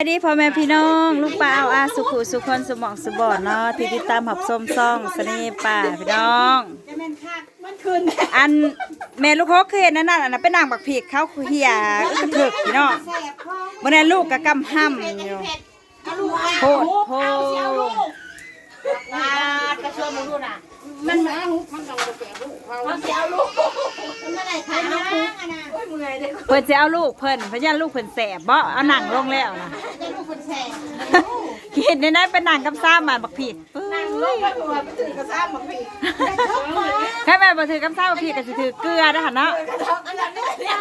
สวัสดีพ่อแม่พี่น้องลูกป้าเอาอาสุขุสุคนสมองสบอดเนาะที่ติดตามหับส้มซ่องสนีป่าพี่น้อง อันแม่ลูกฮกเคยนั่นน่ะอันนั้นเป็นนางบักผีกเขาคือเฮียกระเถิกพี่น้องแสบคอมื่อนั้นลูกกะกำห้ำอยู่โพดโพดเอาลูกมากระชวนมาดูน่ะ มันมาหุบมันกำลังแสบลูกเขาเสียเอาลูกมันไม่ได้ขายนะอันน่ะโอ้ยเมื่อยเด้อเพิ่นจะเอาลูกเพิ่นเพราะยันลูกเพิ่นแสบบ่เอาหนังลงแล้วนะจะลูกคนแสบกินในนั้นเป็นหนังกับซ้ำมาบักผีกเอ้นั่งยลูกก็ตัวไปถึงกระซ้ำบักพี่แค่แม่บ่ถือกับซ้ำบักผีกก็สิถือเกลือเด้อหั่นเนาะอันนั้นเนี่ย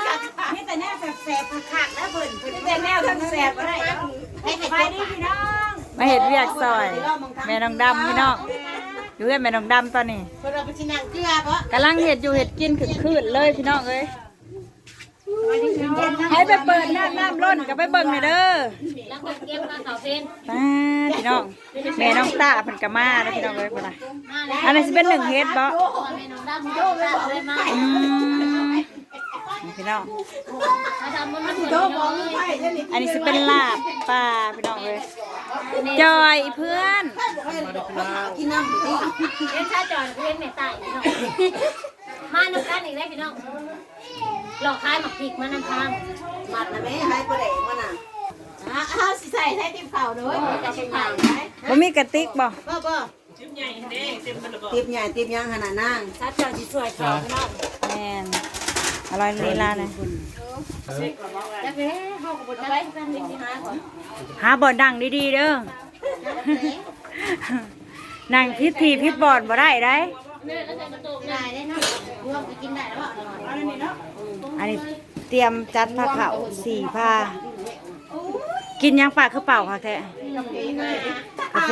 นี่แต่แน่แสบๆคักๆนะเพิ่นเพิ่นแต่แนวทั้งแสบอะไรให้ไปดิพี่น้องมาเห็ดเวียกซอย แม่น้องดำพี่น้อง อยู่เพื่อนแม่น้องดำตอนนี้เพิ่นเอาไปชินังเกลือเพราะกำลังเห็ดอยู่เห็ดกินขึ้นคืนเลยพี่น้องเอ้ยให้ไปเปิดน้ำน้ำร้นกับไปเบิ่งหน่อยเด้อแล้วคนเก็บมาเขาเพนป้าพี่น้องแม่น้องตาเพิ่นก็มาแล้วพี่น้องเอ้ยพุ่นน่ะมาแล้วอันนี้สิเป็นหนึ่งเฮ็ดบ่ตัวแม่น้องดำโยกเลยมาอืมนี่พี่น้อง ถ้าทำมันมันเหมือนน้องเลยอันนี้สิเป็นลาบปลาพี่น้องเอ้ย จอยเพื่อนกินน้ำดิเล่นชาจอยเล่นแม่ตายพี่น้องมาน้ำกันอีกแล้วพี่น้องหลอกคายหมักผิกมานำทางมัดนะแม่ให้ประเดี๋ยวมันน่ะอะเอาสิใส่ให้ติบเข่าด้วยจะใส่ไหมบ่มีกระติกบ่บ่บ่ติบใหญ่เด้เต็มระบบติบใหญ่ติบยังขนาดนั่งชาจอยที่สวยเขาพี่น้องแม่น อร่อยลีลานะแล้วไปห้องกับบนอะไรกันดีที่หาก่อนหาบ่อนดังดีๆเด้อ นั่งพิธีพิบอดบ่ได้ได้เนี่ยแล้วจะกระตุกได้ได้เนาะรวมไปกินได้แล้วเนาะอันนี้เตรียมจัดผ้าขาวสี่ผ้า กินยังปากคือเปล่าค่ะแท้กาแฟ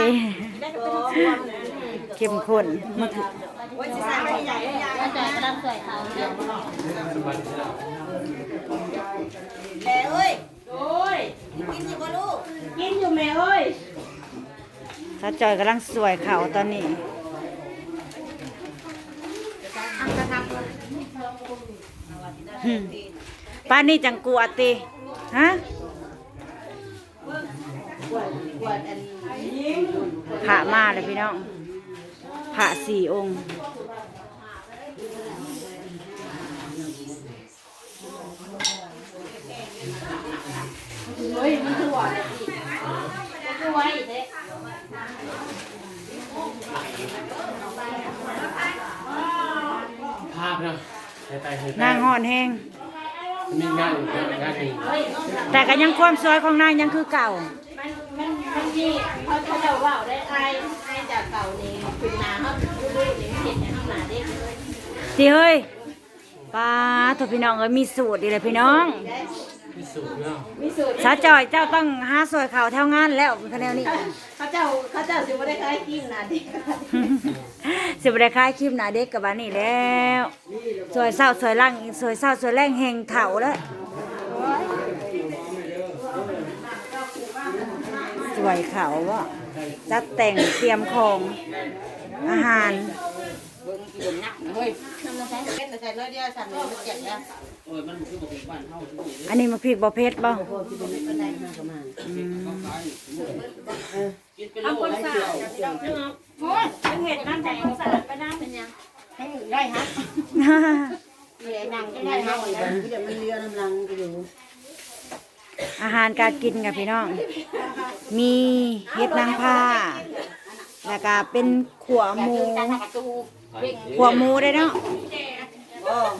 เข้มข้นมาถึง แล้วจอยกำลังสวยเขาเนี่ยแม่เอ้ยโอ้ยกินอยู่บ่ลูกกินอยู่แม่เอ้ยสาวจอยกำลังสวยเขาตอนนี้ป้านี่จังกลัวติฮะพระมาเลยพี่น้องพระสี่องค์ คือไว้เด้ภาพนะใช้ไตใช้นางห่อนแหงมีงานอีกงานหนึ่งแต่ก็ยังความสวยของนางยังคือเก่า มันมันมันนี่เขาเขาจะว่าได้ไอ้ไอ้จากเก่านี่เป็นนาเขาดูดูนี่เห็นข้างหน้าเด็กเลยสิเฮ้ยป้าทพี่น้องเอ้ยมีสูตรดีเลยพี่น้องพิ สูจน์เนาะมีสูตรสาวจอยเจ้าต้องหาสวยเขาแถวงานแล้วคะแนนนี้ เขาเจ้าเขาเจ้าสิบ่ได้ขายกินนะเด็กสิบได้คลายคลิปหนาเด็กกับบ้านนี่แล้วสวยเศร้าสวยล่างสวยเศร้าสวยแรงแหงเถาแล้วสวยเขาว่าจัดแต่งเตรียมของอาหาร เป็นแต่ใส่น้อยเดียวสั่นเลยมันเจ็บแล้วอันนี้มาพริกบ่เผ็ดบ่เอาคนสาวโอ้ยเป็นเห็ดน้ำแดงสลัดไปน้ำเป็นยังได้ฮะเลยนั่งก็ได้ฮะเดี๋ยวมันเรือน้ำลังก็อยู่อาหารการกินกับพี่น้อง มีเห็ดนางผ้า แล้วก็เป็นขัวหมูขัวหมูได้เนาะ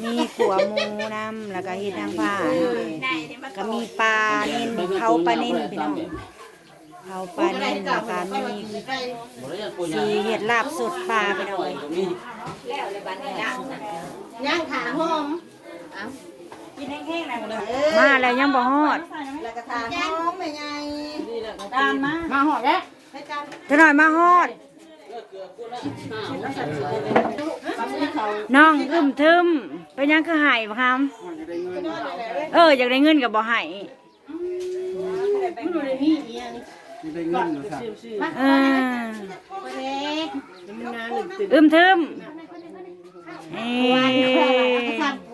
มีขัวหมูนำแล้วก็เห็ดนางผ้าเนาะก็มีปลานินเผาปลานินพี่น้องเผาปลานินแล้วก็มีสีเห็ดลาบสดปลาพี่น้องเอ้ยย่างขาหอมมาแล้วยังบ่ฮอดแล้วก็ขาหอมไม่ไงตามมามาหอมแล้วให้ จะหน่อยมาฮอด น้องอึมทึมเป็นยังคือหายบ่ครับเอออยากได้เงินกับบ่หายไม่รู้เลยมีอี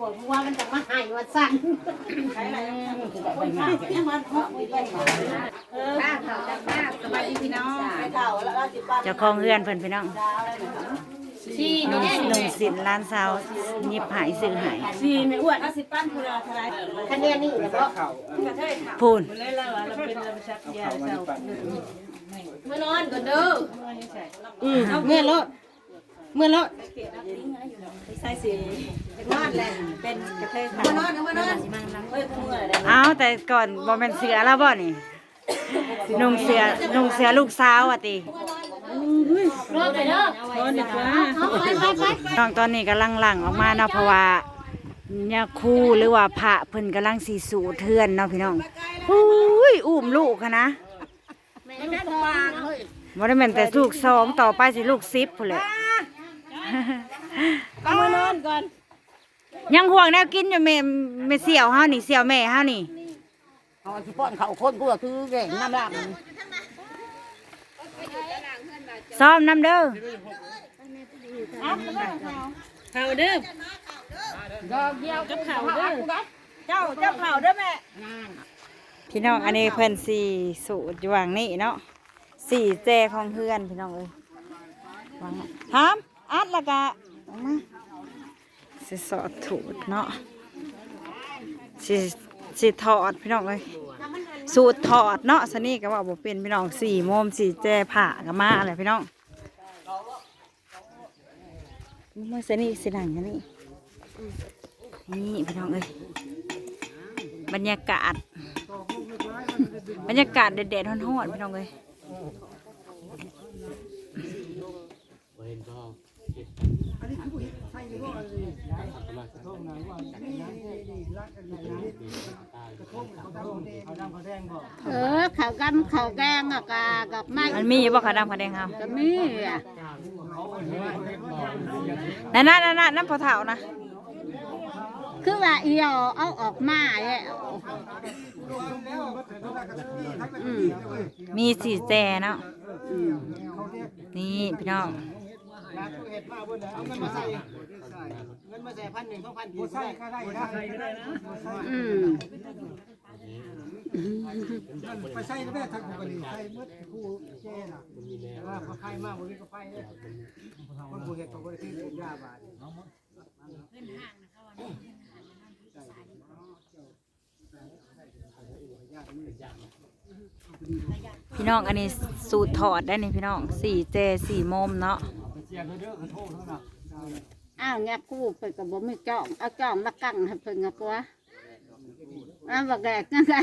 หยังได้เงินนะครับเออเล็กมันนานหนึ่งตื่นอึมทึมเอ้ว่ายสั่นปวดเพราะว่ามันจะมาหายว่าสั่นเจ้าของเรือนเพิ่นพี่น้องชีนุ่นี่งแน่นุ่งสินร้านสาวยิบหายซื้อหายสี่ไม่อ้วนเอาสิปั้นพูดอะไรคะแนนนี่แหละบ่พูนเลยเราเราเป็นเราชักยาเศร้าเมื่อนอนก่อนเด้ออืมเมื่อรถ เมื่อรถใส่สีนอนแหละเป็นกระเทยขาวเมื่อนอนเมื่อนอนเฮ้ยเมื่ออะไรเอาแต่ก่อนบ่แม่นเสือแล้วบ่นี่นุ่งเสือนุ่งเสือลูกสาวอะติรอไปเด้อนอนดีกว่าเอาไปไปไปน้องตอนนี้กำลังหลั่งออกมาเนาะเพราะว่าเนี่ยครู่หรือว่าพระเพิ่นกำลังสีสูเทือนเนาะพี่น้องอุ้ยอุ้มลูกค่ะนะแม่ลูกทองเนาะบ่ได้แม่นแต่ลูกสองต่อไปสิลูกสิบพุ่นแหละ เอามานอนก่อน ยังห่วงแนวกินอยู่แม่แม่เสี่ยวเฮานี่เสี่ยวแม่เฮานี่เอาที่ป้อนเขาคนกูก็คือแก่งน้ำลาบซ้อมน้ำเด้อเขาเด้อเกี่ยวกับเขาเด้อเจ้าเจ้าเขาเด้อแม่พี่น้องอันนี้เพิ่นสี่สูตรอยู่วางนี่เนาะสี่แจของเพื่อนพี่น้องเอ้ยวางถาม อัดและกะมาสิสอดถูดเนาะสิสิถอดพี่น้องเอ้ยสูตรถอดเนาะสนี่ก็ว่าบ่เป็นพี่น้องสี่โมมสี่แจผ่าก็มาอะไรพี่น้องเมื่อสนี่สิหนังนนี่นี่พี่น้องเอ้ยบรรยากาศ บรรยากาศเด็ดๆฮ้อนๆพี่น้องเอ้ย บ่เห็นพ่อ เออเขากำเขาแกงอะกะกับไม้มันมีอยู่บ่ขาวดำขาวแดงครับก็มีอะนั่นนั่นนั่นนั่นพอเท่านะคือว่าเอียวเอาออกมาแล้วอืมมีสีแจเนาะนี่พี่น้อง จักเห็ดมาบนเลยเอาเงินมาใส่เงินมาใส่พันหนึ่งสองพันกี่ใส่ก็ได้นะอืมไปใส่ก็ได้ทั้งคนใส่เมื่อคู่แก่น่ะแต่ว่าเขาไพ่มากวันนี้ก็ไพ่เลยคนผู้เห็ดเขาก็ได้ที่ยาบาดพี่น้องอันนี้สูตรถอดได้นี่พี่น้องสี่เจสี่โมมเนาะ สียงเด้อขอโทษเท่านั้นอ้าวเนี่ยกูไปกับบ่มีจ้องเอาจ้องมากั้งให้เพิ่นกับว่าอ้าวบักแดกจังไง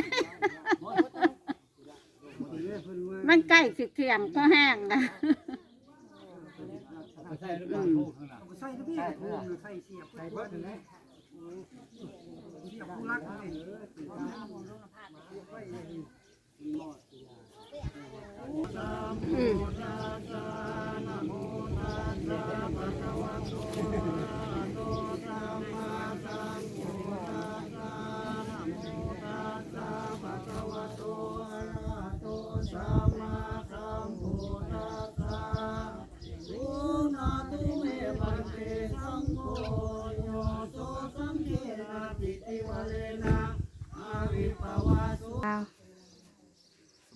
มันใกล้สิเที่ยงก็แห้งนะใส่เท่านั้นใส่ก็พี่ใส่เสียบใส่เบิดเลยเสียบผู้รักเลยอืม ส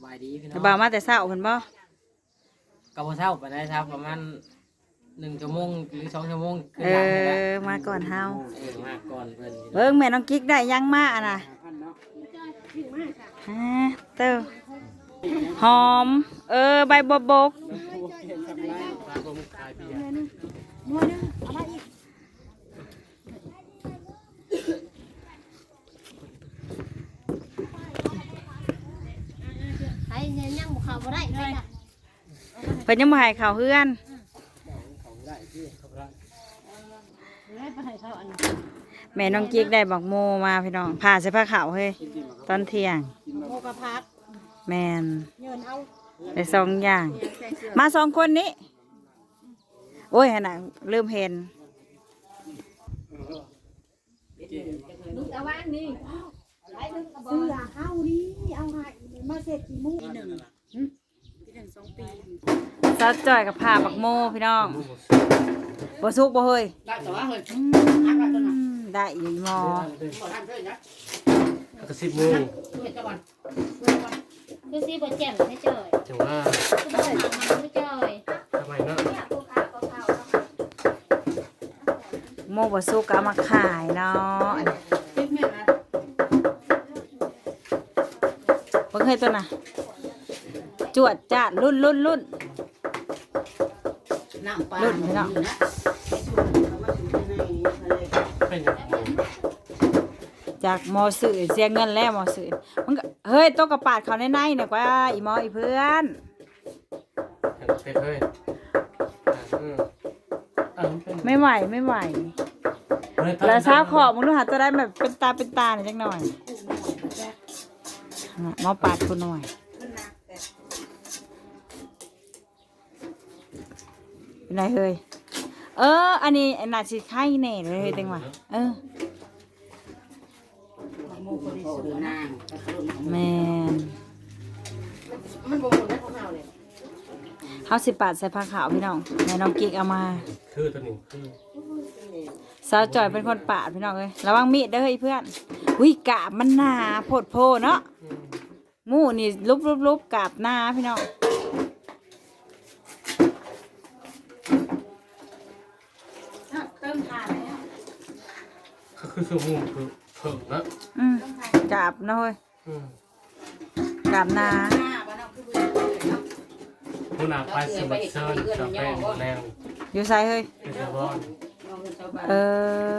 บายดีพี่น้แต่องบ่าวมาแต่เช้าเพิ่นบ่กับเช้าไปได้ครับประมาณ หนึ่งชั่วโมงหรือสองชั่วโมงขึ้นเอหลังนี่แหละอมาก่อนเฮาเออมาก่อนเพิ่นเบิ่งแม่น้องกิ๊กได้ยังมาอะนะฮะเต้าหอม เออใบบัวบกใครเนี่ยยังบ่เข้าบ่ได้เลยจ้ะเพิ่นยังบ่ให้ข้าวเฮือน แม่น้องกิ๊กได้บักโมมาพี่น้องผ่าใส่ผ้าขาวเฮ้ยตอนเที่ยง โมกะพัดแมนเงินเอาได้สองอย่าง มาสองคนนี้ โอ้ยน่ะลืมเห็นเอาว่างนี่เสื้อเฮานี่เอาให้มาเสร็จกี่โมงสาวจอยกับผ่าบักโมพี่น้อง บ่สุกบ่เฮ้ยได้แต่ว่าเฮ้ยอืมได้อยู่หมอบ่ทันเด้อนะกระสิบโมงดูเห็นตะวันคือซีบ่แจ่มไม่เจยจังว่าคือบ่ถามมันไม่เจยทำไมเนาะเนี่ยกูขาเขาเขาโมบ่สุกก็เอามาขายเนาะติ๊กแม่นะเบิ่งเฮ้ยตัวน่ะจวดจ้าดรุ่นรุ่นรุ่น น้ำปลารุ่นพี่น้องนะเป็นอย่างไรจากหมอสื่อเสียเงินแล้วหมอสื่อมันก็เฮ้ยต้องกระปาดเขาในในเนี่ยกว่าอีหมออีเพื่อนเป็ดเลยอืมอะมันเป็นไม่ไหวไม่ไหวแล้วเช้าขอบมึงดูหาตัวได้แบบเป็นตาเป็นตาหน่อยจังหน่อยอะหมอปาดกูหน่อย เป็นไรเฮ้ยเออ อันนี้อันน่าสิไข่แน่เลยเฮ้ยเต็งว่ะเออโมโหดิสุนางแมนมันบ่หมดได้ของเฮาเลยเฮาสิปาดใส่ผ้าขาวพี่น้องแม่น้องกิ๊กเอามา คือตัวหนึ่งคือสาวจอยเป็นคนปาดพี่น้องเอ้ยระวังมีดเด้อเฮ้ยเพื่อนวิกาบมันหนาโพดโพเนาะหมู่นี่ลุบลุบลุบกาบหน้าพี่น้อง เติมทานแล้ว ก็ คือสมุนคือเพิ่งนะอืมกาบเนาะเฮ้ยอืมกาบหน้าหน้าบ้านเฮาคือบ่เนาะหัวหน้าไปสมัครเชิญจะเป็นแรงอยู่ใส่เฮ้ยเป็นเจ้าบอลน้องชาวบ้านเออ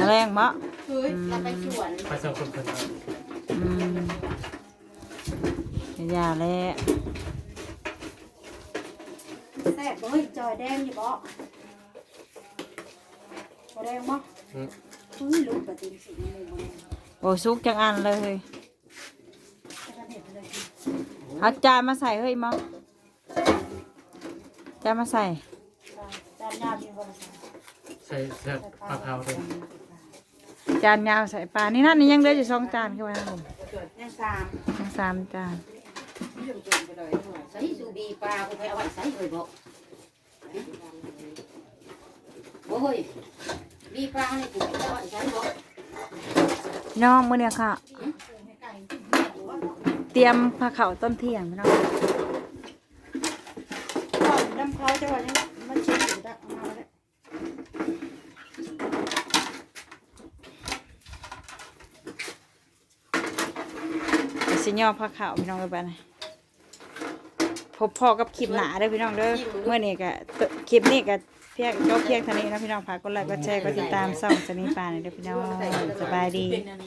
ตัวแรงแมลงมะเฮ้ยเราไปสวนไปสองคนเป็นอืมอย่าแล้วแซ่บบ่เฮ้ยจอยแดงอยู่บ่บ่แดงบ่ อืมอุ้ยลูกกระติงสิมันเลยบ่แดงโอ้ซุกจังอันเลยจะกันเห็ดเลยเอาจานมาใส่เฮ้ยมอจานมาใส่จานยาวมีบ่ล่ะใส่เสื้อปลาเผาเลยจานยาวใส่ปลา นี่นั่นนี่ยังเหลืออยู่สองจานคือว่าครับผมยังสามทั้งสามจานเรื่องจนไปเลยใส่สูบีปลากูไปเอาไว้ใส่เลยบ่บ่เฮ้ย บีปลาเนี่ยกูไปเอาไว้ใส่บ่พี่น้องมื้อเนี่ยค่ะ เตรียมผ้าขาวต้นเที่ยงพี่น้องก่อนน้ำเขาจะว่ายังมันชิมอยู่ได้เอามาแล้วไปสิย่อผ้าขาวพี่น้องกันไปนะพบพ่อกับคลิปหนาเด้อพี่น้องเด้อเมื่อนี้ก็ตคลิปนี้ก็ เพียงก็เพียงเท่านี้นะพี่น้องฝากกดไลค์กดแชร์กดติดตามส่องจะมีปาหน่อยเด้อพี่น้องสบายดี เป็นอันนี้